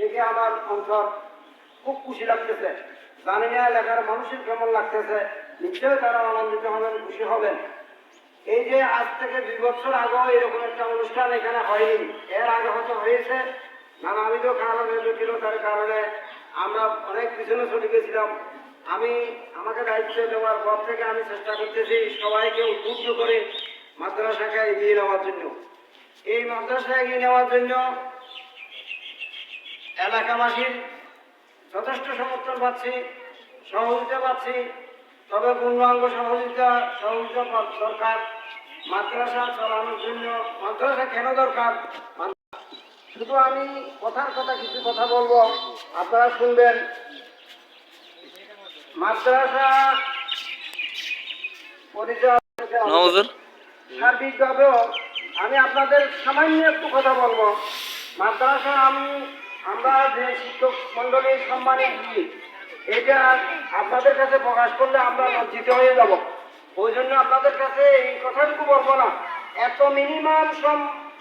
দেখে আমার অন্তর খুব খুশি লাগতেছে। জানি না এলাকার মানুষের কেমন লাগতেছে। নিশ্চয়ই তারা আনন্দিত হবেন, খুশি হবেন। এই যে আজ থেকে দুই বছর আগেও এরকম একটা অনুষ্ঠান এখানে হয়নি। এর আগে হয়তো হয়েছে। নানাবিধ কারণে, জটিলতার কারণে আমরা অনেক পিছনে চলে গেছিলাম। আমি, আমাকে দায়িত্ব দেওয়ার পর থেকে আমি চেষ্টা করতেছি সবাইকে উদ্বুদ্ধ করে মাদ্রাসাকে এগিয়ে নেওয়ার জন্য। এই মাদ্রাসা এগিয়ে নেওয়ার জন্য এলাকাবাসীর যথেষ্ট সমর্থন পাচ্ছি সহযোগিতা পাচ্ছি তবে পূর্ণাঙ্গ সহযোগিতা সহযোগিতা দরকার। মাদ্রাসা চালানোর জন্য মাদ্রাসা কেন দরকার? শুধু আমি কথার কথা কিছু কথা বলব আপনারা শুনবেন। মাদ্রাসা সার্বিকভাবেও আমি আপনাদের সামান্য একটু কথা বলব। মাদ্রাসা আমি আমরা যে শিক্ষক মন্ডলীর সম্মানে দিই এটা আপনাদের কাছে প্রকাশ করলে আমরা লজ্জিত হয়ে যাব। ওই জন্য আপনাদের কাছে এই কথাটুকু বলব না। এত মিনিমাম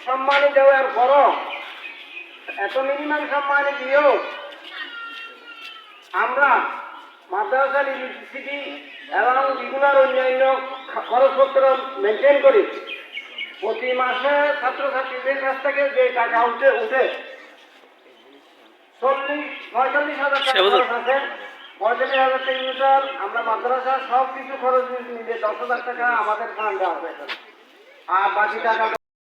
সম্মানে দেওয়ার পরও, এত মিনিমাম সম্মানে দিয়েও আমরা মাদ্রাসা ইলেকট্রিসিটি এবং রেগুলার অন্যান্য খরচপত্র মেনটেন করি। প্রতি মাসে ছাত্রছাত্রীদের কাছ থেকে যে টাকা উঠে উঠে চল্লিশ পঁয়তাল্লিশ হাজার টাকা খরচ আছে। পঁয়তাল্লিশ হাজার টাকা মিটার আমরা মাদ্রাসা সব কিছু খরচ নিজে দশ হাজার টাকা আমাদের ফান্ডে আছে আর বাকি টাকা